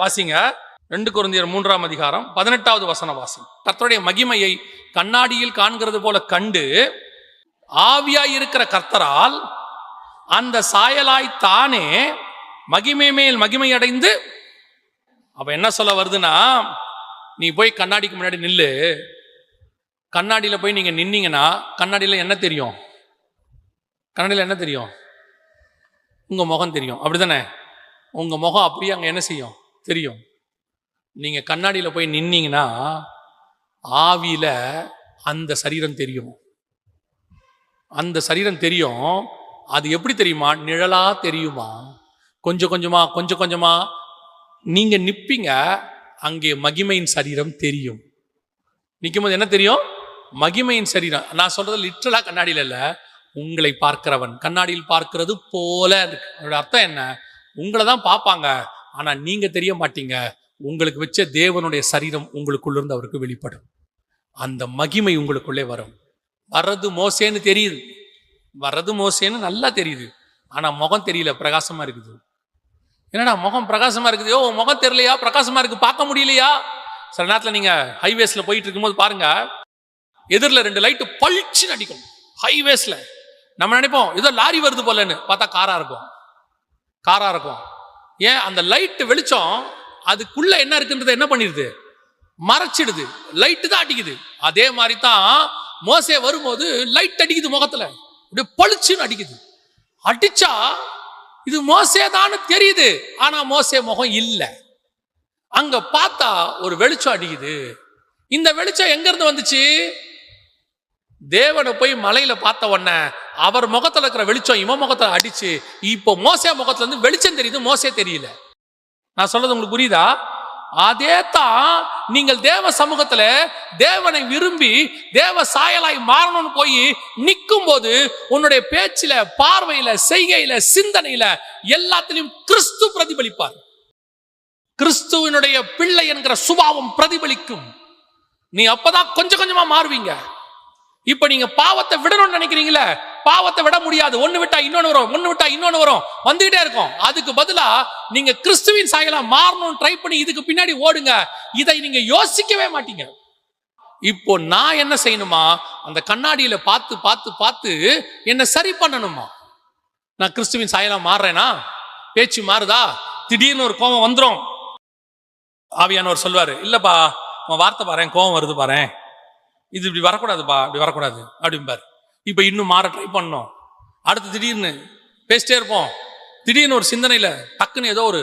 வாசிங்க. ரெண்டு குருந்தியர் மூன்றாம் அதிகாரம் பதினெட்டாவது வசன வாசி கர்த்தருடைய மகிமையை கண்ணாடியில் காண்கிறது போல கண்டு ஆவியாய் இருக்கிற கர்த்தரால் அந்த சாயலாய் தானே மகிமை மேல் மகிமை அடைந்து அப்ப என்ன சொல்ல வருதுன்னா நீ போய் கண்ணாடிக்கு முன்னாடி நில்லு. கண்ணாடியில் போய் நீங்க நின்னீங்கன்னா கண்ணாடியில் என்ன தெரியும்? கண்ணாடியில் என்ன தெரியும்? உங்க முகம் தெரியும். அப்படிதானே உங்க முகம் அப்படியே அங்கே என்ன செய்யும்? தெரியும். நீங்கள் கண்ணாடியில் போய் நின்னீங்கன்னா ஆவியில் அந்த சரீரம் தெரியும். அந்த சரீரம் தெரியும். அது எப்படி தெரியுமா? நிழலாக தெரியுமா? கொஞ்சம் கொஞ்சமாக கொஞ்சம் கொஞ்சமாக நீங்கள் நிற்பீங்க அங்கே மகிமையின் சரீரம் தெரியும். நிற்கும்போது என்ன தெரியும்? மகிமையின் சரீரம். நான் சொல்றது லிட்ரலாக கண்ணாடியில் இல்லை. உங்களை பார்க்கிறவன். கண்ணாடியில் பார்க்கிறது போல இருக்கு. அதோட அர்த்தம் என்ன? உங்களை தான் பார்ப்பாங்க. ஆனால் நீங்கள் தெரிய மாட்டீங்க. உங்களுக்கு வச்ச தேவனுடைய சரீரம் உங்களுக்குள்ளிருந்து அவருக்கு வெளிப்படும். அந்த மகிமை உங்களுக்குள்ளே வரும். வர்றது மோசேன்னு தெரியுது. வர்றது மோசேன்னு நல்லா தெரியுது. ஆனால் முகம் தெரியல பிரகாசமாக இருக்குது. என்னடா முகம் பிரகாசமாக இருக்குது? ஓ முகம் தெரியலையா? பிரகாசமாக இருக்குது பார்க்க முடியலையா? சில நேரத்தில் நீங்கள் ஹைவேஸில் போயிட்டு இருக்கும்போது பாருங்கள் எதிரில் ரெண்டு லைட்டு பளிச்சுன்னு அடிக்கும். ஹைவேஸில் நம்ம நினைப்போம் ஏதோ லாரி வருது போலன்னு. பார்த்தா காராக இருக்கும். காராக இருக்கும். ஏன் அந்த லைட்டு வெளிச்சம் அதுக்குள்ள என்ன இருக்குன்றதை என்ன பண்ணிடுது? மறைச்சிடுது. லைட்டு தான் அடிக்குது. அதே மாதிரி தான் மோசே வரும்போது லைட் அடிக்குது முகத்துல. அப்படியே பளிச்சுன்னு அடிக்குது. அடிச்சா இது மோசே தெரியுது. ஆனா மோசே முகம் இல்லை. அங்க பார்த்தா ஒரு வெளிச்சம் அடிக்குது. இந்த வெளிச்சம் எங்க இருந்து வந்துச்சு? தேவனை போய் மலையில பார்த்த உடனே அவர் முகத்தில் இருக்கிற வெளிச்சம் இவன் முகத்தில் அடிச்சு இப்போ மோசே முகத்துல இருந்து வெளிச்சம் தெரியுது மோசே தெரியல. நான் சொல்றது உங்களுக்கு புரியுதா? அதே தான் நீங்கள் தேவ சமூகத்துல தேவனை விரும்பி தேவ சாயலாய் மாறணும்னு போய் நிற்கும் போது உன்னுடைய பேச்சில பார்வையில செய்கையில சிந்தனையில எல்லாத்திலையும் கிறிஸ்து பிரதிபலிப்பார். கிறிஸ்துவனுடைய பிள்ளை என்கிற சுபாவம் பிரதிபலிக்கும். நீ அப்பதான் கொஞ்சம் கொஞ்சமா மாறுவீங்க. இப்ப நீங்க பாவத்தை விடணும்னு நினைக்கிறீங்களே பாவத்தை விட முடியாது. ஒன்று விட்டா இன்னொன்னு வரும். ஒன்று விட்டா இன்னொன்னு வரும். வந்துகிட்டே இருக்கும். அதுக்கு பதிலா நீங்க கிறிஸ்துவின் சாயலா மாறணும் ட்ரை பண்ணி இதுக்கு பின்னாடி ஓடுங்க. இதை நீங்க யோசிக்கவே மாட்டீங்க. இப்போ நான் என்ன செய்யணுமா? அந்த கண்ணாடியில பார்த்து பார்த்து பார்த்து என்ன சரி பண்ணணுமா? நான் கிறிஸ்துவின் சாயலா மாறுறேனா? பேச்சு மாறுதா? திடீர்னு ஒரு கோபம் வந்துடும் ஆவியானவர் சொல்வாரு இல்லப்பா உன் வார்த்தை பாரு கோபம் வருது பாறேன் இது இப்படி வரக்கூடாதுப்பா இப்படி வரக்கூடாது. அப்படிம்பார். இப்போ இன்னும் மாற ட்ரை பண்ணோம். அடுத்து திடீர்னு பேசிட்டே இருப்போம். திடீர்னு ஒரு சிந்தனையில் டக்குன்னு ஏதோ ஒரு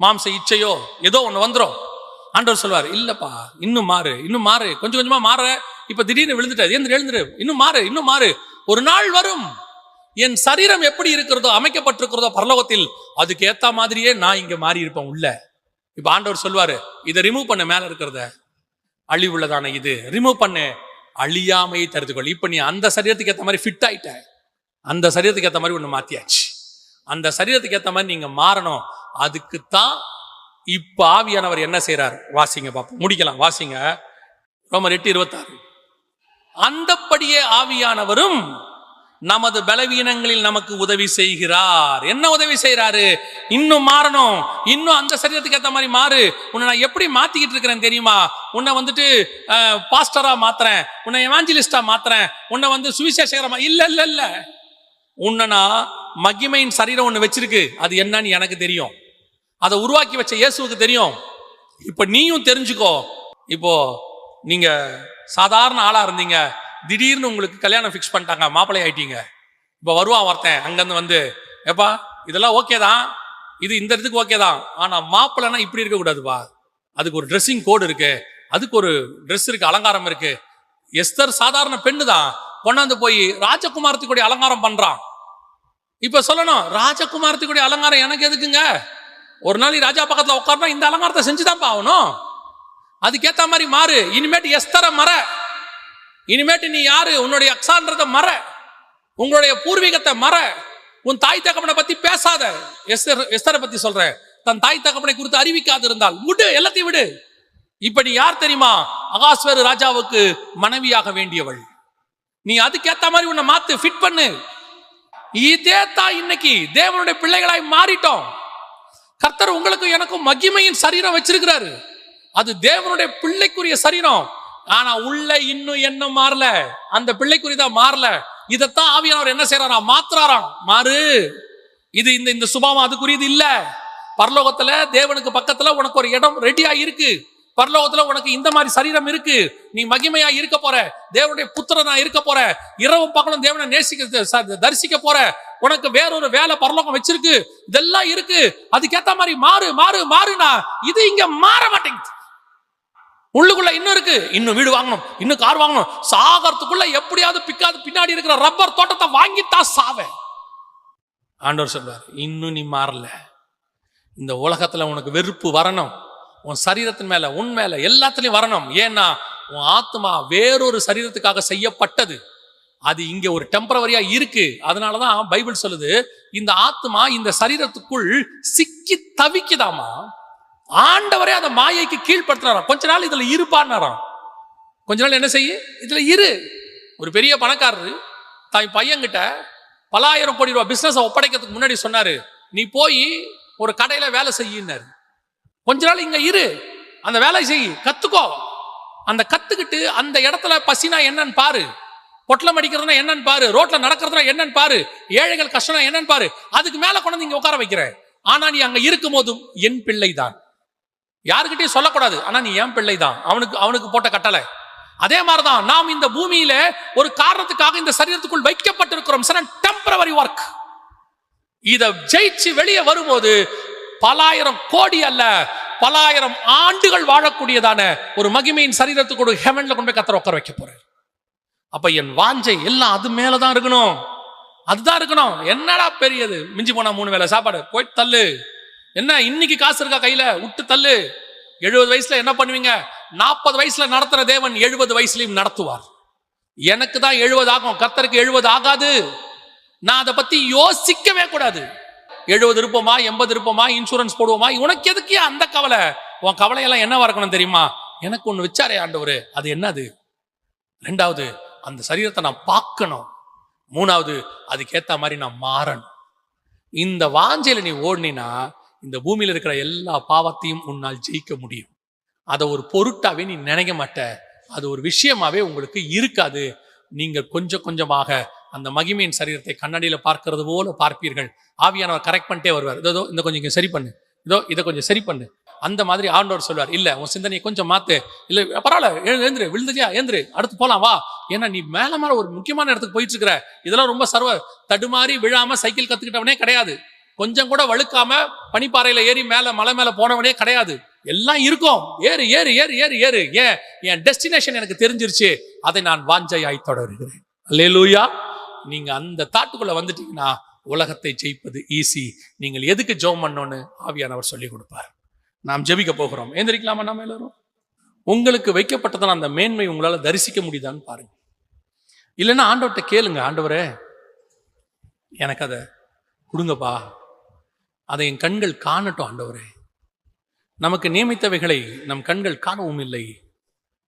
மாம்ச இச்சையோ ஏதோ ஒன்று வந்துடும் ஆண்டவர் சொல்வார் இல்லைப்பா இன்னும் மாறு இன்னும் மாறு. கொஞ்சம் கொஞ்சமாக மாற. இப்போ திடீர்னு விழுந்துட்ட ஏந்திர எழுந்துரு. இன்னும் மாறு இன்னும் மாறு. ஒரு நாள் வரும். என் சரீரம் எப்படி இருக்கிறதோ அமைக்கப்பட்டிருக்கிறதோ பரலோகத்தில் அதுக்கு ஏற்ற மாதிரியே நான் இங்கே மாறி இருப்பேன் உள்ள. இப்போ ஆண்டவர் சொல்வார் இதை ரிமூவ் பண்ண மேலே இருக்கிறத. அழிவுள்ளதான இது. ரிமூவ் பண்ணு. அழியாமையை தரத்துக்கொள்ள இப்போ நீ அந்த சரீரத்துக்கு ஏற்ற மாதிரி ஃபிட் ஆயிட்ட. அந்த சரீரத்துக்கு ஏற்ற மாதிரி ஒன்று மாற்றியாச்சு அந்த சரீரத்துக்கு ஏற்ற மாதிரி நீங்கள் மாறணும். அதுக்குத்தான் இப்போ ஆவியானவர் என்ன செய்கிறார் வாசிங்க பார்ப்போம் முடிக்கலாம். வாசிங்க. ரோமர் எட்டு இருபத்தாறு. அந்தப்படியே ஆவியானவரும் நமது பலவீனங்களில் நமக்கு உதவி செய்கிறார். என்ன உதவி செய்கிறாரு இன்னும் மாறணும். இன்னும் அந்த சரீரத்துக்கு ஏற்ற மாதிரி மாறு. உன்னை நான் எப்படி மாத்திக்கிட்டு இருக்கிறேன் தெரியுமா? உன்னை வந்துட்டு பாஸ்டரா மாத்துறேன். உன்னை எவாஞ்சலிஸ்டா மாத்துறேன். உன்னை வந்து சுவிசேஷகரமா இல்ல இல்ல இல்ல. உன்னை நான் மகிமையின் சரீரம் ஒன்று வச்சிருக்கு. அது என்னன்னு எனக்கு தெரியும். அதை உருவாக்கி வச்ச இயேசுவுக்கு தெரியும். இப்ப நீயும் தெரிஞ்சுக்கோ. இப்போ நீங்க சாதாரண ஆளா இருந்தீங்க. திடீர்னு உங்களுக்கு கல்யாணம் ஃபிக்ஸ் பண்ணிட்டாங்க மாப்பிள்ளை ஆயிட்டீங்க. இப்போ வருவான் ஒருத்தன் அங்கேருந்து வந்து எப்பா இதெல்லாம் ஓகே தான். இது இந்த இடத்துக்கு ஓகே தான். ஆனால் மாப்பிள்ளைனா இப்படி இருக்கக்கூடாதுப்பா அதுக்கு ஒரு ட்ரெஸ்ஸிங் கோடு இருக்கு. அதுக்கு ஒரு ட்ரெஸ் இருக்கு அலங்காரம் இருக்கு. எஸ்தர் சாதாரண பெண்ணு தான். கொண்டாந்து போய் ராஜகுமாரத்துக்குடைய அலங்காரம் பண்றான். இப்ப சொல்லணும் ராஜகுமாரத்துக்குடைய அலங்காரம் எனக்கு எதுக்குங்க? ஒரு நாள் ராஜா பக்கத்துல உட்காரனா இந்த அலங்காரத்தை செஞ்சுதான் ஆகணும். அதுக்கேத்த மாதிரி மாறு. இனிமேட்டு எஸ்தர மர இனிமேட்டு நீ யாரு? உன்னுடைய அக்ஸான்றத மற. உங்களுடைய பூர்வீகத்தை மற. உன் தாய் தகப்பனை பத்தி பேசாத. எஸ்தர் எஸ்தரை பத்தி சொல்றேன். தன் தாய் தகப்பனை குறித்து அறிவிக்காது இருந்தால் விடு எல்லாத்தையும் விடு. இப்ப நீ யார் தெரியுமா? அகாஸ்வர் ராஜாவுக்கு மனைவியாக வேண்டியவள். நீ அதுக்கேத்த மாதிரி உன்னை மாத்து ஃபிட் பண்ணு. இதே தான் இன்னைக்கு தேவனுடைய பிள்ளைகளாய் மாறிட்டோம். கர்த்தர் உங்களுக்கு எனக்கும் மகிமையின் சரீரம் வச்சிருக்கிறாரு. அது தேவனுடைய பிள்ளைக்குரிய சரீரம். ஆனா உள்ள இன்னும் என்ன மாறல. அந்த பிள்ளைக்குரியதா மாறல. இதைத்தான் ஆவியானவர் என்ன செய்யறாராம் மாத்துறாராம். மாறு. இது இந்த இந்த சுபாவம் அதுக்குரியது இல்ல. பரலோகத்துல தேவனுக்கு பக்கத்துல உனக்கு ஒரு இடம் ரெடியா இருக்கு பரலோகத்துல உனக்கு இந்த மாதிரி சரீரம் இருக்கு. நீ மகிமையா இருக்க போற. தேவனுடைய புத்திரனா இருக்க போற. இரவு பகலும் தேவனை நேசிக்க தரிசிக்க போற. உனக்கு வேறொரு வேலை பரலோகம் வச்சிருக்கு. இதெல்லாம் இருக்கு. அதுக்கேத்த மாதிரி மாறு மாறு மாறுனா இது இங்க மாற மாட்டேங்குது. உள்ளுக்குள்ள இன்னும் இருக்கு. இன்னும் வீடு வாங்கணும். இன்னும் கார் வாங்கணும். சாகிறதுக்குள்ள எப்படியாவது பிக்காது. பின்னாடி இருக்கிற ரப்பர் தோட்டத்தை வாங்கித்தான் சாவேன் ஆண்டவர் சொல்வார் இன்னும் நீ மாறல. இந்த உலகத்துல உனக்கு வெறுப்பு வரணும். உன் சரீரத்தின் மேல உன் மேல எல்லாத்துலயும் வரணும். ஏன்னா உன் ஆத்மா வேறொரு சரீரத்துக்காக செய்யப்பட்டது. அது இங்க ஒரு டெம்பரவரியா இருக்கு. அதனாலதான் பைபிள் சொல்லுது இந்த ஆத்மா இந்த சரீரத்துக்குள் சிக்கி தவிக்குதாமா? ஆண்டவரே அந்த மாயைக்கு கீழ்படுத்துறாராம் கொஞ்ச நாள் இதுல இருப்பான்னாராம். கொஞ்ச நாள் என்ன செய்ய? இதுல இரு. ஒரு பெரிய பணக்காரரு தான் பையன்கிட்ட பலாயிரம் கோடி ரூபாய் பிசினஸ் ஒப்படைக்கிறதுக்கு முன்னாடி சொன்னாரு நீ போய் ஒரு கடையில வேலை செய்யினாரு கொஞ்ச நாள் இங்க இரு. அந்த வேலை செய். கத்துக்கோ. அந்த கத்துக்கிட்டு அந்த இடத்துல பசினா என்னன்னு பாரு. பொட்டலம் அடிக்கிறதுனா என்னன்னு பாரு. ரோட்ல நடக்கிறதுனா என்னன்னு பாரு. ஏழைகள் கஷ்டம் என்னன்னு பாரு. அதுக்கு மேல கொண்டு வந்து இங்க உட்கார வைக்கிறேன். ஆனா நீ அங்க இருக்கும் போதும் என் பிள்ளை தான் யாருக்கிட்டையும் சொல்லக்கூடாது. ஆனா நீ என் பிள்ளை தான் அவனுக்கு அவனுக்கு போட்ட கட்டளை. அதே மாதிரிதான் நாம் இந்த பூமியில ஒரு காரணத்துக்காக இந்த சரீரத்துக்குள் வைக்கப்பட்டிருக்கிறோம். டெம்பரவரி ஒர்க் இதை ஜெயிச்சு வெளியே வரும்போது பலாயிரம் கோடி அல்ல பலாயிரம் ஆண்டுகள் வாழக்கூடியதான ஒரு மகிமையின் சரீரத்துக்கு ஒரு ஹெவன்ல கொண்டு போய் கத்தர உட்கார வைக்க போறேன் அப்ப என் வாஞ்சை எல்லாம் அது மேலதான் இருக்கணும். அதுதான் இருக்கணும். என்னடா பெரியது? மிஞ்சி போனா மூணு வேளை சாப்பாடு. போய் தள்ளு. என்ன இன்னைக்கு காசு இருக்கா கையில? விட்டு தள்ளு. எழுபது வயசுல என்ன பண்ணுவீங்க? நாற்பது வயசுல நடத்துற தேவன் எழுபது வயசுலையும் நடத்துவார். எனக்கு தான் எழுபது ஆகும். கத்தருக்கு எழுபது ஆகாது. நான் அதை பத்தி யோசிக்கவே கூடாது. எழுபது இருப்போமா? எண்பது இருப்போமா? இன்சூரன்ஸ் போடுவோமா? உனக்கு எதுக்கு அந்த கவலை? உன் கவலையெல்லாம் என்னவா இருக்கணும் தெரியுமா? எனக்கு ஒன்று வச்சாரே ஆண்டவர். அது என்னது? ரெண்டாவது அந்த சரீரத்தை நான் பார்க்கணும். மூணாவது அதுக்கேற்ற மாதிரி நான் மாறணும். இந்த வாஞ்சையில் நீ ஓடினா இந்த பூமியில் இருக்கிற எல்லா பாவத்தையும் உன்னால் ஜெயிக்க முடியும். அதை ஒரு பொருட்டாவே நீ நினைக்க மாட்ட. அது ஒரு விஷயமாவே உங்களுக்கு இருக்காது. நீங்கள் கொஞ்சம் கொஞ்சமாக அந்த மகிமையின் சரீரத்தை கண்ணாடியில் பார்க்கறது போல பார்ப்பீர்கள். ஆவியானவர் கரெக்ட் பண்ணிட்டே வருவார். இதோ இந்த கொஞ்சம் இங்கே சரி பண்ணு. இதோ இதை கொஞ்சம் சரி பண்ணு. அந்த மாதிரி ஆண்டவர் சொல்வார். இல்லை உன் சிந்தனையை கொஞ்சம் மாத்து. இல்லை பரவாயில்ல எழு- எழுந்துரு விழுந்துட்டியா? அடுத்து போகலாம் வா. ஏன்னா நீ மேலே மேலே ஒரு முக்கியமான இடத்துக்கு போயிட்டு இருக்கிற. இதெல்லாம் ரொம்ப சர்வ தடுமாறி விழாம சைக்கிள் கற்றுக்கிட்டவனே கிடையாது. கொஞ்சம் கூட வழுக்காம பனிப்பாறையில ஏறி மேல மலை மேல போனவனே கிடையாது. எல்லாம் இருக்கும். ஏறு ஏறு ஏறு ஏறு ஏறு. ஏன்? என் டெஸ்டினேஷன் எனக்கு தெரிஞ்சிருச்சு. அதை நான் வாஞ்சையாய் தொடருகிறேன். அல்லேலூயா. நீங்க அந்த தாட்டுக்குள்ள வந்துட்டீங்கன்னா உலகத்தை ஜெயிப்பது ஈஸி நீங்கள் எதுக்கு ஜெபம் பண்ணோன்னு ஆவியானவர் சொல்லி கொடுப்பார். நாம் ஜெபிக்க போகிறோம். ஏந்திரிக்கலாமா நாம எல்லாரும்? உங்களுக்கு வைக்கப்பட்டதான அந்த மேன்மை உங்களால் தரிசிக்க முடியுதான்னு பாருங்க. இல்லைன்னா ஆண்டவர்கிட்ட கேளுங்க. ஆண்டவரே எனக்கு அதை கொடுங்கப்பா. அதை என் கண்கள் காணட்டும் ஆண்டவரே. நமக்கு நியமித்தவைகளை நம் கண்கள் காணவும் இல்லை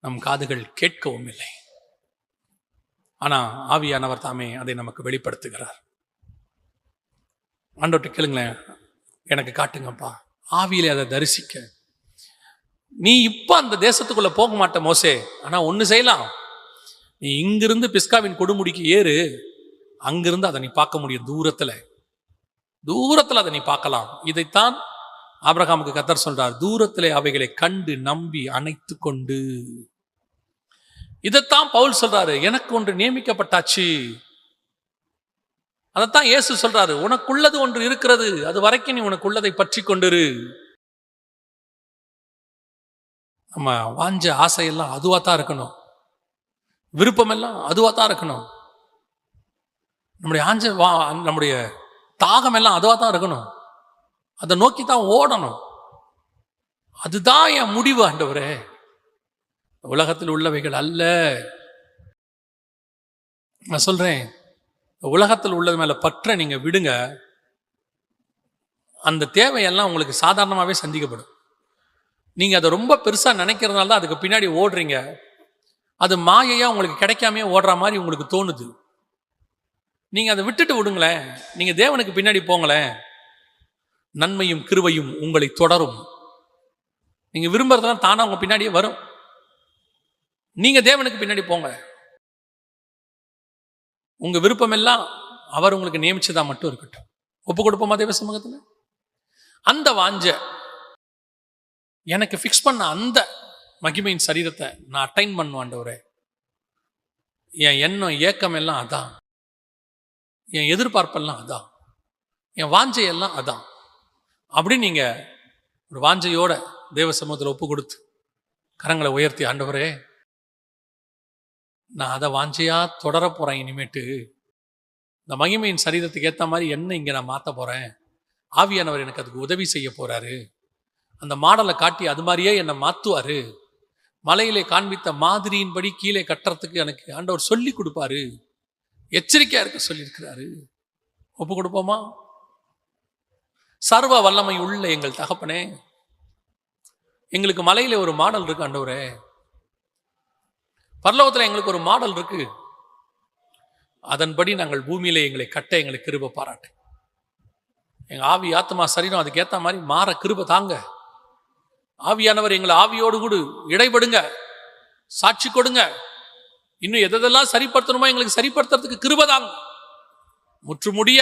நம் காதுகள் கேட்கவும் இல்லை. ஆனால் ஆவியானவர் தாமே அதை நமக்கு வெளிப்படுத்துகிறார். ஆண்டவர்கிட்ட கேளுங்களேன் எனக்கு காட்டுங்கப்பா. ஆவியிலே அதை தரிசிக்க. நீ இப்போ அந்த தேசத்துக்குள்ளே போக மாட்ட மோசே. ஆனால் ஒன்று செய்யலாம். நீ இங்கிருந்து பிஸ்காவின் கொடுமுடிக்கு ஏறு. அங்கிருந்து அதை நீ பார்க்க முடியும் தூரத்தில். தூரத்தில் அதை நீ பார்க்கலாம். இதைத்தான் ஆபிரகாமுக்கு கத்தர் சொல்றார். தூரத்திலே அவைகளை கண்டு நம்பி அணைத்து கொண்டு இதைத்தான் பவுல் சொல்றாரு. எனக்கு ஒன்று நியமிக்கப்பட்டாச்சு. அதைத்தான் இயேசு சொல்றாரு. உனக்குள்ளது ஒன்று இருக்கிறது. அது வரைக்கும் நீ உனக்குள்ளதை பற்றி கொண்டிரு. நம்ம வாஞ்ச ஆசையெல்லாம் அதுவாக தான் இருக்கணும். விருப்பமெல்லாம் அதுவாக தான் இருக்கணும். நம்முடைய ஆஞ்ச வா நம்முடைய தாகம் எல்லாம் அதுவாக தான் இருக்கணும். அதை நோக்கி தான் ஓடணும். அதுதான் என் முடிவு ஆண்டவரே. உலகத்தில் உள்ளவைகள் அல்ல. நான் சொல்றேன் உலகத்தில் உள்ளது மேல பற்ற நீங்க விடுங்க. அந்த தேவையெல்லாம் உங்களுக்கு சாதாரணமாகவே சந்திக்கப்படும். நீங்க அதை ரொம்ப பெருசா நினைக்கிறதுனால தான் அதுக்கு பின்னாடி ஓடுறீங்க. அது மாயையா உங்களுக்கு கிடைக்காமே ஓடுற மாதிரி உங்களுக்கு தோணுது. நீங்க அதை விட்டுட்டு விடுங்களேன். நீங்க தேவனுக்கு பின்னாடி போங்களேன். நன்மையும் கிருவையும் உங்களை தொடரும். நீங்க விரும்புறதெல்லாம் தானா உங்க பின்னாடியே வரும். நீங்க தேவனுக்கு பின்னாடி போங்க. உங்க விருப்பம் எல்லாம் அவர் உங்களுக்கு நியமிச்சதா மட்டும் இருக்கட்டும். ஒப்பு கொடுப்போமா தேவ சமூகத்தில்? அந்த வாஞ்ச எனக்கு ஃபிக்ஸ் பண்ண அந்த மகிமையின் சரீரத்தை நான் அட்டைன் பண்ணுவாண்டவரே என் எண்ணம் ஏக்கம் எல்லாம் அதான். என் எதிர்பார்ப்பெல்லாம் அதான். என் வாஞ்சையெல்லாம் அதான். அப்படி நீங்கள் ஒரு வாஞ்சையோட தேவ சமூகத்தில் ஒப்பு கொடுத்து கரங்களை உயர்த்தி ஆண்டவரே நான் அதை வாஞ்சையாக தொடர போகிறேன் இனிமேட்டு. இந்த மகிமையின் சரீரத்துக்கு ஏற்ற மாதிரி என்ன இங்கே நான் மாற்ற போகிறேன் ஆவியானவர் எனக்கு அதுக்கு உதவி செய்ய போகிறாரு அந்த மாடலை காட்டி அது மாதிரியே என்னை மாற்றுவார் மலையிலே காண்பித்த மாதிரியின்படி கீழே கட்டுறதுக்கு எனக்கு ஆண்டவர் சொல்லி கொடுப்பாரு. எச்சரிக்கையா இருக்க சொல்லியிருக்கிறாரு. ஒப்பு கொடுப்போமா? சர்வ வல்லமை உள்ள எங்கள் தகப்பனே எங்களுக்கு மலையில ஒரு மாடல் இருக்கு ஆண்டவரே. பரலோகத்தில் எங்களுக்கு ஒரு மாடல் இருக்கு. அதன்படி நாங்கள் பூமியில எங்களை கட்ட எங்களை கிருப பாராட்டு. எங்க ஆவி ஆத்மா சரீரம் அதுக்கு ஏத்த மாதிரி மாற கிருப தாங்க. ஆவியானவர் எங்களை ஆவியோடு கூட இடைபடுங்க சாட்சி கொடுங்க. இன்னும் எதெல்லாம் சரிப்படுத்தணுமோ எங்களுக்கு சரிப்படுத்துறதுக்கு கிருபதாங்க முற்றுமுடிய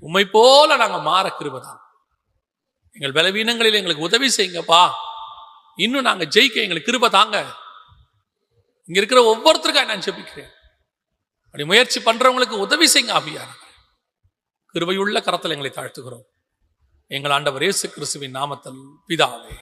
உண்மை போல நாங்கள் மாற கிருபதாங்க எங்கள் பலவீனங்களில் எங்களுக்கு உதவி செய்யுங்கப்பா. இன்னும் நாங்கள் ஜெயிக்க எங்களுக்கு கிருப தாங்க. இங்க இருக்கிற ஒவ்வொருத்தருக்காக நான் ஜெபிக்கிறேன். அப்படி முயற்சி பண்றவங்களுக்கு உதவி செய்யுங்க ஆவியானவர். கிருபையுள்ள கரத்தில் எங்களை தாழ்த்துகிறோம். எங்கள் ஆண்டவர் இயேசு கிறிஸ்துவின் நாமத்தில் பிதாவே.